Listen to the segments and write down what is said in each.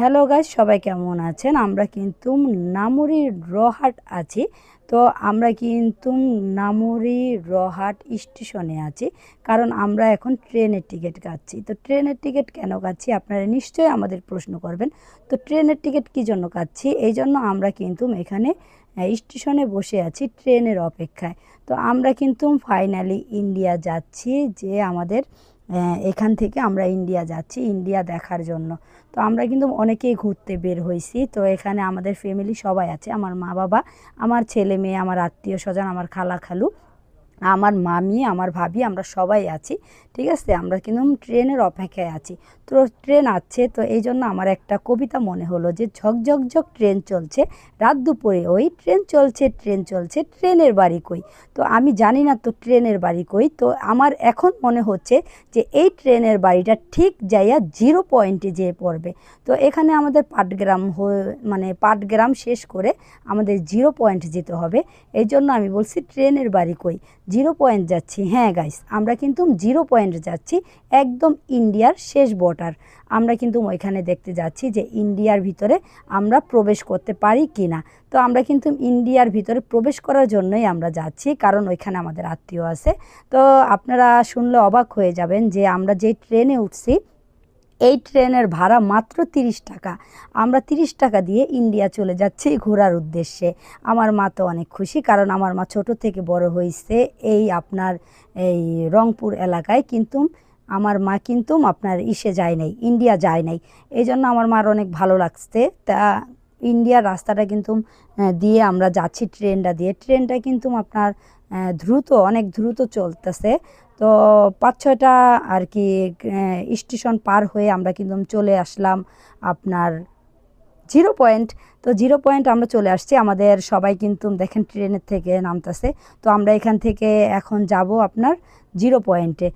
Hello guys সবাই কেমন আছেন? আমরা কিন্তু নামুরি রহাট আছি। তো আমরা কিন্তু নামুরি রহাট স্টেশনে আছি, কারণ আমরা এখন ট্রেনের টিকিট কাটছি। তো ট্রেনের টিকিট কেন কাটছি? আপনারা নিশ্চয়ই আমাদের প্রশ্ন করবেন। তো ট্রেনের টিকিট কী জন্য কাটছি? এই জন্য আমরা কিন্তু এখানে স্টেশনে বসে আছি ট্রেনের অপেক্ষায়। তো আমরা কিন্তু ফাইনালি ইন্ডিয়া যাচ্ছি যে আমাদের এখান থেকে আমরা ইন্ডিয়া যাচ্ছি, ইন্ডিয়া দেখার জন্য। তো আমরা কিন্তু অনেকেই ঘুরতে বের হয়েছি তো এখানে আমাদের ফ্যামিলি সবাই আছে। আমার মা বাবা, আমার ছেলে মেয়ে, আমার আত্মীয় স্বজন, আমার খালা খালু। আমার মামি, আমার ভাবি, আমরা সবাই আছি, ঠিক আছে? আমরা কিন্তু ট্রেনের অপেক্ষায় আছি। তো ট্রেন আছে, তো এই জন্য আমার একটা কবিতা মনে হলো যে ঝকঝক ঝক ট্রেন চলছে। রাত দুপুরে ওই, ট্রেন চলছে ট্রেন চলছে, ট্রেনের বাড়ি কই? তো আমি জানি না তো ট্রেনের বাড়ি কই। তো আমার এখন মনে হচ্ছে যে, এই ট্রেনের বাড়িটা ঠিক যাইয়া জিরো পয়েন্টে যেয়ে পড়বে। তো এখানে আমাদের পাটগ্রাম মানে পাটগ্রাম শেষ করে আমাদের জিরো পয়েন্ট যেতে হবে। এই জন্য আমি বলছি, ট্রেনের বাড়ি কই? জিরো পয়েন্ট যাচ্ছি। হ্যাঁ গাইস আমরা কিন্তু জিরো পয়েন্ট যাচ্ছি একদম ইন্ডিয়ার শেষ বর্ডার আমরা কিন্তু ওইখানে দেখতে যাচ্ছি যে ইন্ডিয়ার ভিতরে আমরা প্রবেশ করতে পারি কি না তো আমরা কিন্তু ইন্ডিয়ার ভিতরে প্রবেশ করার জন্যই আমরা যাচ্ছি, কারণ ওইখানে আমাদের আত্মীয় আছে। তো আপনারা শুনলে অবাক হয়ে যাবেন যে আমরা যে ট্রেনে উঠছি এই ট্রেনের ভাড়া মাত্র তিরিশ টাকা। আমরা তিরিশ টাকা দিয়ে ইন্ডিয়া চলে যাচ্ছি ঘোরার উদ্দেশ্যে। আমার মা তো অনেক খুশি কারণ আমার মা ছোট থেকে বড় হয়েছে এই আপনার এই রংপুর এলাকায় কিন্তু আমার মা কিন্তু আপনার ইসে যায় নাই, ইন্ডিয়া যায় নাই। এই জন্য আমার মার অনেক ভালো লাগছে। তা ইন্ডিয়ার রাস্তাটা কিন্তু দিয়ে আমরা যাচ্ছি ট্রেনটা দিয়ে। ট্রেনটা কিন্তু আপনার দ্রুত, অনেক দ্রুত চলতেছে। তো পাঁচ, ছয়টা আর কি স্টেশন পার হয়ে আমরা কিন্তু চলে আসলাম আপনার জিরো পয়েন্ট। তো জিরো পয়েন্ট আমরা চলে আসছি। আমাদের সবাই কিন্তু দেখেন ট্রেনের থেকে নামতেছে। তো আমরা এখান থেকে এখন যাব আপনার জিরো পয়েন্টে।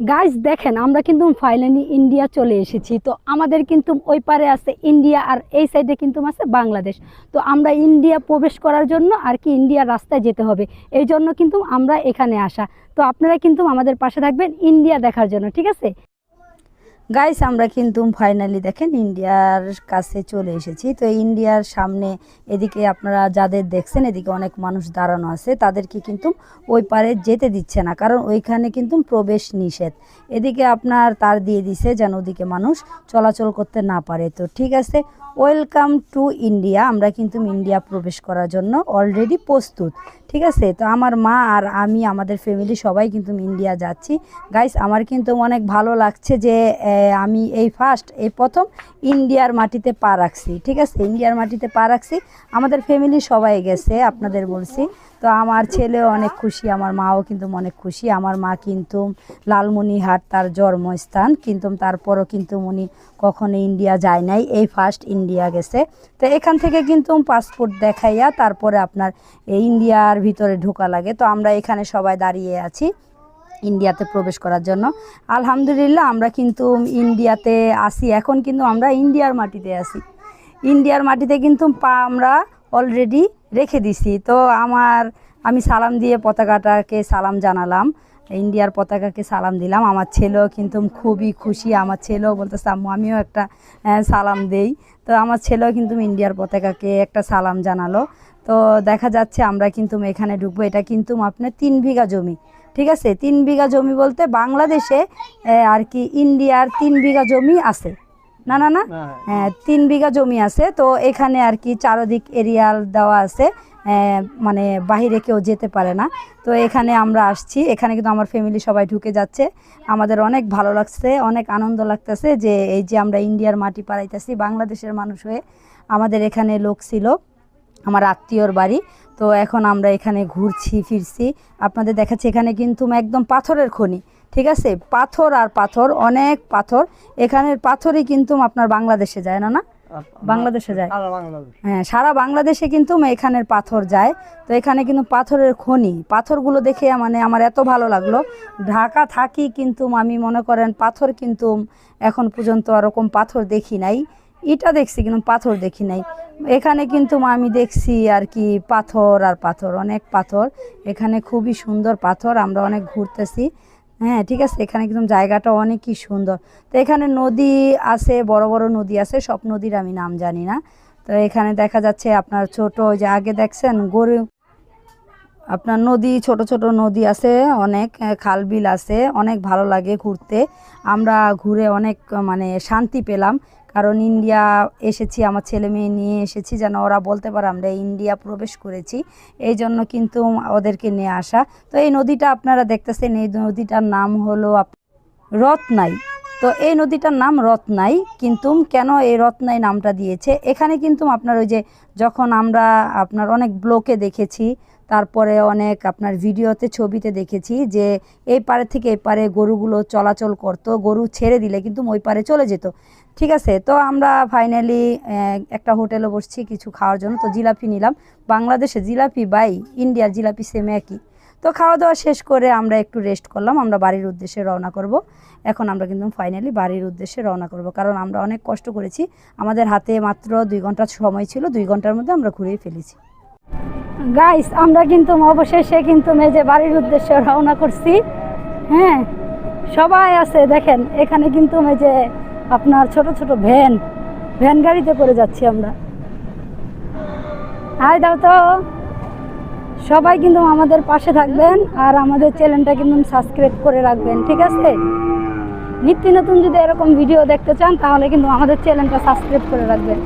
গাইজ দেখেন, আমরা কিন্তু ফাইনালি ইন্ডিয়া চলে এসেছি। তো আমাদের কিন্তু ওই পারে আছে ইন্ডিয়া আর এই সাইডে কিন্তু আছে বাংলাদেশ তো আমরা ইন্ডিয়া প্রবেশ করার জন্য আর কি ইন্ডিয়ার রাস্তায় যেতে হবে। এই জন্য কিন্তু আমরা এখানে আসা। তো আপনারা কিন্তু আমাদের পাশে থাকবেন ইন্ডিয়া দেখার জন্য, ঠিক আছে? গাইস আমরা কিন্তু ফাইনালি দেখেন ইন্ডিয়ার কাছে চলে এসেছি। তো ইন্ডিয়ার সামনে এদিকে আপনারা যাদের দেখছেন, এদিকে অনেক মানুষ দাঁড়ানো আছে, তাদেরকে কিন্তু ওই পারে যেতে দিচ্ছে না, কারণ ওইখানে কিন্তু প্রবেশ নিষেধ। এদিকে আপনার তার দিয়ে দিছে যেন ওদিকে মানুষ চলাচল করতে না পারে। তো ঠিক আছে ওয়েলকাম টু ইন্ডিয়া আমরা কিন্তু ইন্ডিয়া প্রবেশ করার জন্য অলরেডি প্রস্তুত। ঠিক আছে, তো আমার মা আর আমি, আমাদের ফ্যামিলি সবাই কিন্তু ইন্ডিয়া যাচ্ছি। গাইস আমার কিন্তু অনেক ভালো লাগছে যে আমি এই ফার্স্ট এই প্রথম ইন্ডিয়ার মাটিতে পা রাখছি, ঠিক আছে? ইন্ডিয়ার মাটিতে পা রাখছি। আমাদের ফ্যামিলি সবাই গেছে, আপনাদের বলছি। তো আমার ছেলেও অনেক খুশি, আমার মাও কিন্তু অনেক খুশি। আমার মা কিন্তু লালমনিহাট তার জন্মস্থান, কিন্তু তারপরও কিন্তু উনি কখনো ইন্ডিয়া যায় নাই। এই ফার্স্ট ইন্ডিয়া গেছে। তো এখান থেকে কিন্তু পাসপোর্ট দেখাইয়া তারপরে আপনার ইন্ডিয়ার ভিতরে ঢোকা লাগে। তো আমরা এখানে সবাই দাঁড়িয়ে আছি। ইন্ডিয়াতে প্রবেশ করার জন্য। আলহামদুলিল্লাহ, আমরা কিন্তু ইন্ডিয়াতে আসি এখন কিন্তু আমরা ইন্ডিয়ার মাটিতে আসি ইন্ডিয়ার মাটিতে কিন্তু পা আমরা অলরেডি রেখে দিছি। তো আমার, আমি সালাম দিয়ে পতাকাটাকে সালাম জানালাম। ইন্ডিয়ার পতাকাকে সালাম দিলাম। আমার ছেলেও কিন্তু খুবই খুশি। আমার ছেলেও বলতেছে, আম্মু, আমিও একটা সালাম দেই। তো আমার ছেলেও কিন্তু ইন্ডিয়ার পতাকাকে একটা সালাম জানালো। তো দেখা যাচ্ছে আমরা কিন্তু এখানে ঢুকবো। এটা কিন্তু আপনার তিন বিঘা জমি ঠিক আছে? তিন বিঘা জমি বলতে বাংলাদেশে আর কি ইন্ডিয়ার তিন বিঘা জমি আছে। না না না? হ্যাঁ তিন বিঘা জমি আছে। তো এখানে আর কি চারদিক এরিয়াল দেওয়া আছে। মানে বাহিরে কেউ যেতে পারে না। তো এখানে আমরা আসছি। এখানে কিন্তু আমার ফ্যামিলি সবাই ঢুকে যাচ্ছে। আমাদের অনেক ভালো লাগছে অনেক আনন্দ লাগতেছে যে এই যে আমরা ইন্ডিয়ার মাটি পাড়াইতেছি বাংলাদেশের মানুষ হয়ে আমাদের এখানে লোক ছিল। আমার আত্মীয়র বাড়ি। তো এখন আমরা এখানে ঘুরছি ফিরছি। আপনাদের দেখাচ্ছি এখানে কিন্তু একদম পাথরের খনি ঠিক আছে? পাথর আর পাথর অনেক পাথর। এখানের পাথরই কিন্তু আপনার বাংলাদেশে যায় না না? বাংলাদেশে যায়। হ্যাঁ সারা বাংলাদেশে কিন্তু এখানের পাথর যায়। তো এখানে কিন্তু পাথরের খনি। পাথরগুলো দেখে মানে আমার এত ভালো লাগল। ঢাকা থাকি কিন্তু আমি মনে করেন পাথর কিন্তু এখন পর্যন্ত ওরকম পাথর দেখি নাই। ইটা দেখছি কিন্তু পাথর দেখি নাই। এখানে কিন্তু আমি দেখছি আর কি পাথর আর পাথর, অনেক পাথর। এখানে খুবই সুন্দর পাথর, আমরা অনেক ঘুরতেছি। হ্যাঁ ঠিক আছে, এখানে কিন্তু জায়গাটা অনেকই সুন্দর। তো এখানে নদী আছে, বড় বড় নদী আছে, সব নদীর আমি নাম জানি না। তো এখানে দেখা যাচ্ছে আপনার ছোট যে আগে দেখছেন গরু, আপনার নদী, ছোট ছোট নদী আছে অনেক খাল বিল আছে, অনেক ভালো লাগে ঘুরতে। আমরা ঘুরে অনেক মানে শান্তি পেলাম। কারণ ইন্ডিয়া এসেছি, আমার ছেলে মেয়ে নিয়ে এসেছি, যেন ওরা বলতে পারে আমরা ইন্ডিয়া প্রবেশ করেছি। এই জন্য কিন্তু ওদেরকে নিয়ে আসা। তো এই নদীটা আপনারা দেখতেছেন, এই নদীটার নাম হলো রত্নাই। তো এই নদীটার নাম রত্নাই, কিন্তু কেন এই রত্নাই নামটা দিয়েছে? এখানে কিন্তু আপনার ওই যে যখন আমরা আপনার অনেক ব্লকে দেখেছি তারপরে অনেক আপনার ভিডিওতে, ছবিতে দেখেছি যে এই পারে থেকে এই পারে গরুগুলো চলাচল করতো, গরু ছেড়ে দিলে কিন্তু ওই পারে চলে যেত। ঠিক আছে, তো আমরা ফাইনালি একটা হোটেলে বসছি কিছু খাওয়ার জন্য, তো জিলাপি নিলাম। বাংলাদেশে জিলাপি বাই ইন্ডিয়ার জিলাপি সেম একই। তো খাওয়া দাওয়া শেষ করে আমরা একটু রেস্ট করলাম, আমরা বাড়ির উদ্দেশ্যে রওনা করব। এখন আমরা কিন্তু ফাইনালি বাড়ির উদ্দেশ্যে রওনা করব, কারণ আমরা অনেক কষ্ট করেছি। আমাদের হাতে মাত্র দুই ঘণ্টা সময় ছিল, দুই ঘণ্টার মধ্যে আমরা ঘুরেই ফেলেছি। গাইস আমরা কিন্তু অবশেষে কিন্তু মেজে বাড়ির উদ্দেশ্যে রওনা করছি। হ্যাঁ সবাই আছে, দেখেন, এখানে কিন্তু মেজে আপনার ছোট ছোট ভ্যান ভ্যান গাড়িতে করে যাচ্ছি আমরা। হাই দাও তো। সবাই কিন্তু আমাদের পাশে থাকবেন আর আমাদের চ্যানেলটা কিন্তু সাবস্ক্রাইব করে রাখবেন, ঠিক আছে? নিত্য নতুন যদি এরকম ভিডিও দেখতে চান, তাহলে কিন্তু আমাদের চ্যানেলটা সাবস্ক্রাইব করে রাখবেন।